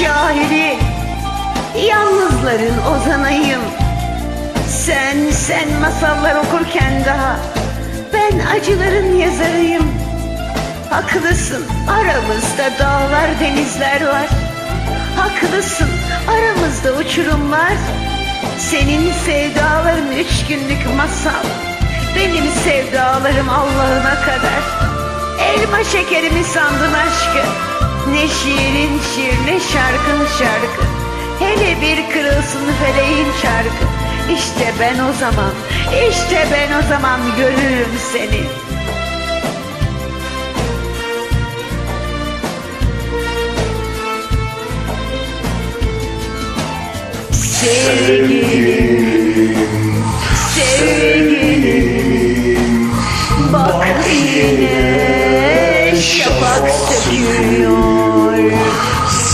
şairi Yalnızların ozanayım Sen, sen masallar okurken daha Ben acıların yazarıyım. Haklısın aramızda dağlar denizler var. Haklısın aramızda uçurumlar. Senin sevdaların üç günlük masal. Benim sevdalarım Allah'ına kadar. Elma şekerimi sandın aşkı şiir ne şarkın şarkı. Hele bir kırılsın feleğin çarkı. İşte ben o zaman, işte ben o zaman görürüm seni Sevgilim, sevgilim. Bak yine şafak söküyor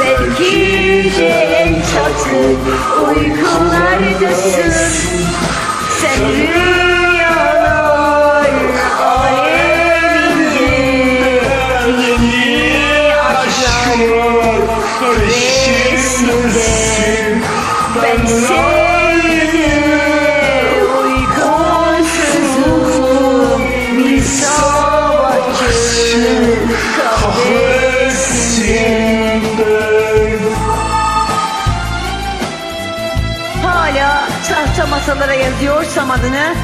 Belki de en tatlı uykulardasın. Sen rüyalar aleminde Yeni aşklar hevesinde Ben sevdim masalara yazıyorsam adını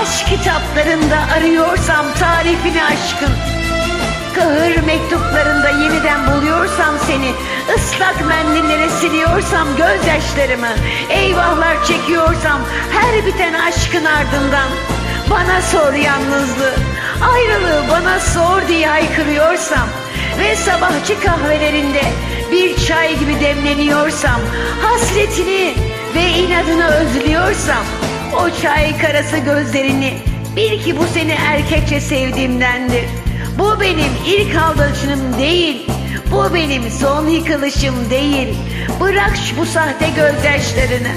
Aşk kitaplarında arıyorsam tarifini aşkın. Kahır mektuplarında yeniden buluyorsam seni ıslak mendillere siliyorsam gözyaşlarımı Eyvahlar çekiyorsam her biten aşkın ardından. Bana sor yalnızlığı ayrılığı bana sor diye haykırıyorsam Ve sabahçı kahvelerinde bir çay gibi demleniyorsam Hasretini ve inadını özlüyorsam O çay karası gözlerini bil ki bu seni erkekçe sevdiğimdendir bu benim ilk aldatışım değil. Bu benim son yıkılışım değil. Bırak şu bu sahte gözyaşlarını.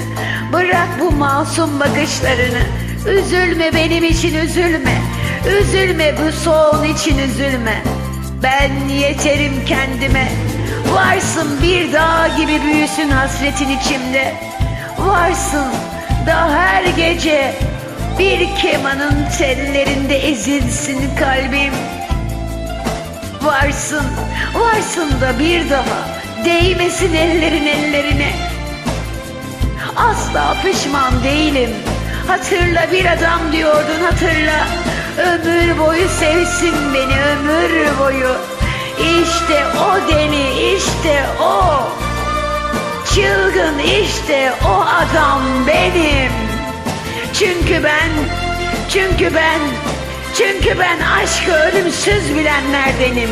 Bırak bu masum bakışlarını. Üzülme benim için üzülme. Üzülme bu son için üzülme. Ben yeterim kendime. Varsın bir dağ gibi büyüsün hasretin içimde. Varsın da her gece bir kemanın tellerinde ezilsin kalbim. Varsın, varsın da bir daha değmesin ellerin ellerine. Asla pişman değilim. Hatırla bir adam diyordun hatırla. Ömür boyu sevsin beni ömür boyu. İşte o deli, işte o. Çılgın işte o adam benim. Çünkü ben, çünkü ben, çünkü ben aşkı ölümsüz bilenlerdenim.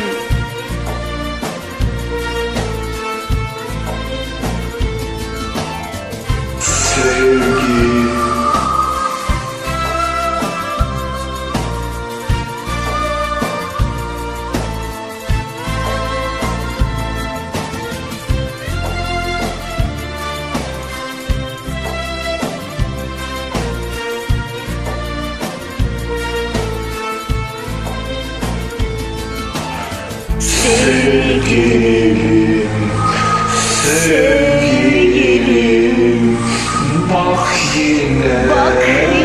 Sevgi Sevgilim, sevgilim Bak yine. Bak yine.